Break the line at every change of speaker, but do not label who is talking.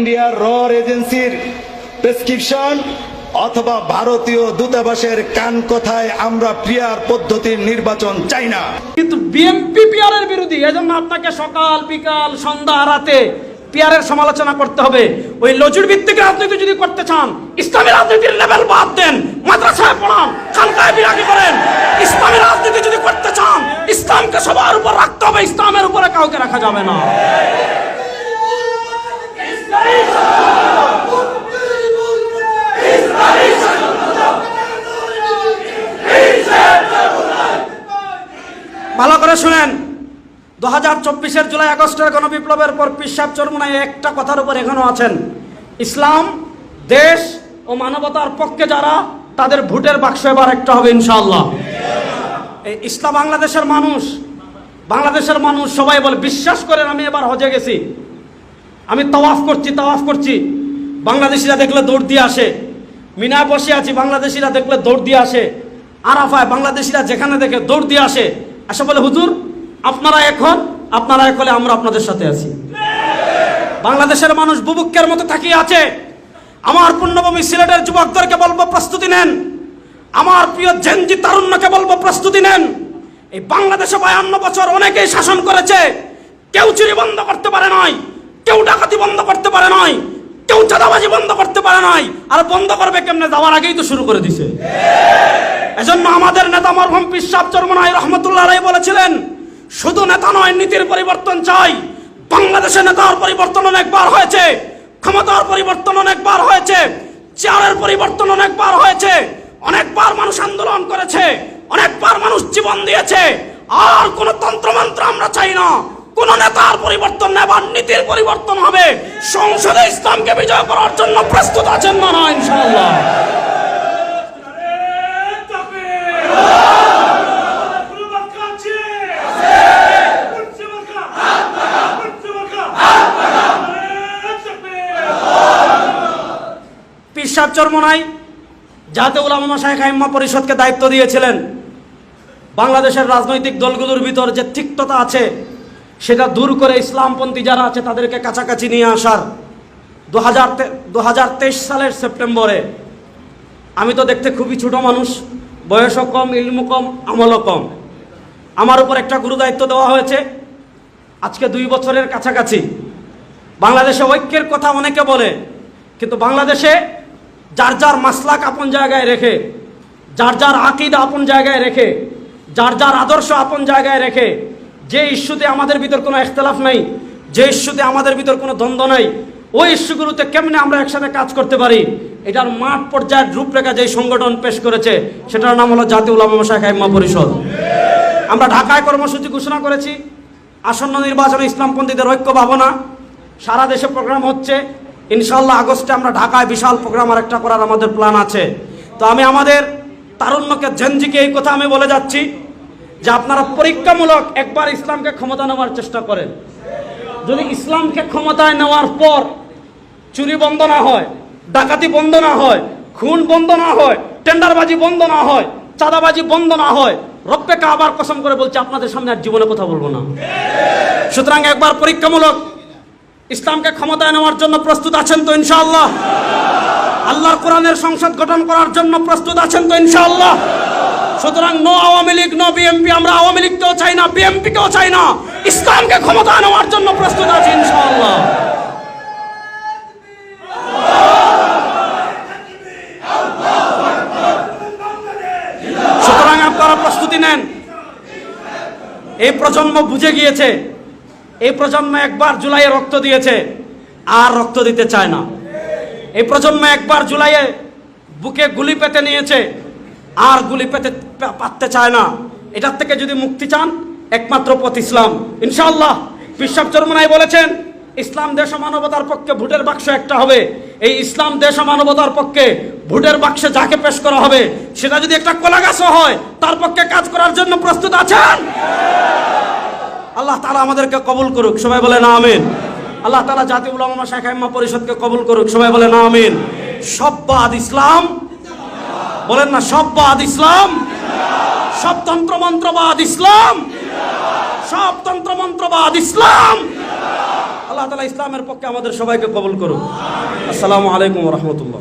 ইন্ডিয়ার র এজেন্সির প্রেসক্রিপশন অথবা ভারতীয় দূতাবাসের কান কথায় আমরা প্রিয়ার পদ্ধতির নির্বাচন চাই না।
কিন্তু বিএনপি পিয়ারের বিরোধী, এজন্য আপনাকে সকাল, বিকাল, সন্ধ্যা, রাতে পিয়ারের সমালোচনা করতে হবে। ওই লজুর ভিত্তিক রাজনীতি যদি করতে চান, ইসলামী রাজনীতির লেভেল বাদ দেন, মাদ্রাসায় পড়ান, খানকায় বিরাজি করেন। ইসলামী রাজনীতি যদি করতে চান, ইসলামকে সবার উপর রাখতে হবে, ইসলামের উপরে কাউকে রাখা যাবে না। ভালো করে শুনেন। দু হাজার চব্বিশের জুলাই আগস্টের গণবিপ্লবের পর পিসাব চরমুনায় একটা কথার উপর এখনও আছেন। ইসলাম, দেশ ও মানবতার পক্ষে যারা, তাদের ভোটের বাক্স এবার একটা হবে ইনশাআল্লাহ। এই ইসলাম বাংলাদেশের মানুষ বাংলাদেশের মানুষ সবাই বলে, বিশ্বাস করেন, আমি এবার হজে গেছি। আমি তাওয়াফ করছি তাওয়াফ করছি। বাংলাদেশিরা দেখলে দৌড় দিয়ে আসে। মিনায় বসে আছি, বাংলাদেশিরা দেখলে দৌড় দিয়ে আসে। আরাফায় বাংলাদেশিরা যেখানে দেখে দৌড় দিয়ে আসে। আসে বলে, হুজুর, আপনারা এখন, আপনারা এক হলে আমরা আপনাদের সাথে আছি। বাংলাদেশের মানুষ বুবুক্ষের মতো তাকিয়ে আছে। আমার পূর্ণভূমি সিলেটের যুবকদেরকে বলব, প্রস্তুতি নেন। আমার প্রিয় জেনজি তারুণ্যকে বলব, প্রস্তুতি নেন। এই বাংলাদেশে বায়ান্ন বছর অনেকেই শাসন করেছে। কেউ চুরি বন্ধ করতে পারে নাই, কেউ ডাকাতি বন্ধ করতে পারে নাই, কেউ চাঁদাবাজি বন্ধ করতে পারে নাই। আর বন্ধ করবে কেমনে? যাওয়ার আগেই তো শুরু করে দিছে। এজন্য আমাদের নেতা মরহুম পিসাব চরমনাই রহমতুল্লাহ রায় বলেছিলেন, শুধু নেতা নয়, নীতির পরিবর্তন চাই। বাংলাদেশে নেতার পরিবর্তন অনেকবার হয়েছে, ক্ষমতার পরিবর্তন অনেকবার হয়েছে, চেয়ারের পরিবর্তন অনেকবার হয়েছে, অনেকবার মানুষ আন্দোলন করেছে, অনেকবার মানুষ জীবন দিয়েছে, আর কোন তন্ত্রমন্ত্র আমরা চাই না। কোন নেতার পরিবর্তন নেবার, নীতির পরিবর্তন হবে। সংসদে ইসলামকে বিজয় করার জন্য প্রস্তুত আছেন না না ইনশাআল্লাহ। পিসাব চর্মনাই জাতে উলামা শাহেখ আইম্মা পরিষদকে দায়িত্ব দিয়েছিলেন। বাংলাদেশের রাজনৈতিক দলগুলোর ভিতর যে তিক্ততা আছে, সেটা দূর করে ইসলামপন্থী যারা আছে, তাদেরকে কাছাকাছি নিয়ে আসার। দু হাজার সালের সেপ্টেম্বরে, আমি তো দেখতে খুবই ছোট মানুষ, বয়সও কম ইলমু কম, আমলও কম। আমার উপর একটা গুরু দায়িত্ব দেওয়া হয়েছে। আজকে দুই বছরের কাছাকাছি। বাংলাদেশে ঐক্যের কথা অনেকে বলে, কিন্তু বাংলাদেশে যার যার মাসলাক আপন জায়গায় রেখে, যার যার আকিদ আপন জায়গায় রেখে, যার যার আদর্শ আপন জায়গায় রেখে, যে ইস্যুতে আমাদের ভিতর কোনো এখতলাফ নাই, যে ইস্যুতে আমাদের ভিতর কোনো দ্বন্দ্ব নাই, ওই ইস্যুগুলোতে কেমনে আমরা একসাথে কাজ করতে পারি? এটার মাঠ পর্যায়ের রূপরেখা যে সংগঠন পেশ করেছে, সেটার নাম হলো জাতীয় উলামা শাখা ইম্মা পরিষদ। আমরা ঢাকায় কর্মসূচি ঘোষণা করেছি। আসন্ন নির্বাচনে ইসলামপন্থীদের ঐক্য ভাবনা সারা দেশে প্রোগ্রাম হচ্ছে। ইনশাল্লাহ আগস্টে আমরা ঢাকায় বিশাল প্রোগ্রাম আর একটা করার আমাদের প্ল্যান আছে। তো আমি আমাদের তারুণ্যকে, জেনজিকে এই কথা আমি বলে যাচ্ছি যে আপনারা পরীক্ষামূলক একবার ইসলামকে ক্ষমতা নেওয়ার চেষ্টা করেন। যদি ইসলামকে ক্ষমতায় নেওয়ার পর চুরি বন্ধ না হয়, ডাকাতি বন্ধ না হয়, খুন বন্ধ না হয়, টেন্ডারবাজি বন্ধ না হয়, চাঁদাবাজি বন্ধ না হয় রব্বেকে আবার কসম করে বলছে, আপনাদের সামনে আর জীবনে কথা বলব না। সুতরাং একবার পরীক্ষামূলক ইসলামকে ক্ষমতায় নেওয়ার জন্য প্রস্তুত আছেন তো ইনশাআল্লাহ? আল্লাহর কোরআনের সংসদ গঠন করার জন্য প্রস্তুত আছেন তো ইনশাআল্লাহ? সুতরাং no Awami League no BNP আমরা আওয়ামী লীগকেও চাই না বিএনপিকেও চাই না। ইসলামকে ক্ষমতায় নেওয়ার জন্য প্রস্তুত আছি ইনশাআল্লাহ। সুতরাং আপনারা প্রস্তুতি নেন। এই প্রজন্ম বুঝে গিয়েছে এই প্রজন্ম একবার জুলাইয়ে রক্ত দিয়েছে, আর রক্ত দিতে চায় না। এই প্রজন্ম একবার জুলাইয়ে বুকে গুলি পেতে নিয়েছে, আর গুলি পেতে পা- পাততে চায় না। এটার থেকে যদি মুক্তি চান, একমাত্র পথ ইসলাম। ইনশাল্লাহ বিশ্বাব চরমনাই বলেছেন, ইসলাম দেশ মানবতার পক্ষে ভোটের বাক্স একটা হবে। এই ইসলাম দেশ মানবতার পক্ষে ভোটের বাক্সে যাকে পেশ করা হবে, সেটা যদি একটা কলা গাছও হয়, তার পক্ষে কাজ করার জন্য প্রস্তুত আছেন? আল্লাহ তালা আমাদেরকে কবুল করুক। সবাই বলে না, আমিন। আল্লাহ তালা জাতি উলামা শাখা ইম্মা পরিষদকে কবুল করুক। সবাই বলে না, আমিন। সব বাদ ইসলাম। বলেন না সব বাদ ইসলাম। সব তন্ত্রমন্ত্রবাদ ইসলাম। সব তন্ত্রমন্ত্রবাদ ইসলাম। আল্লাহ তালা ইসলামের পক্ষে আমাদের সবাইকে কবুল করুক। আসসালামু আলাইকুম রহমতুল্লাহ।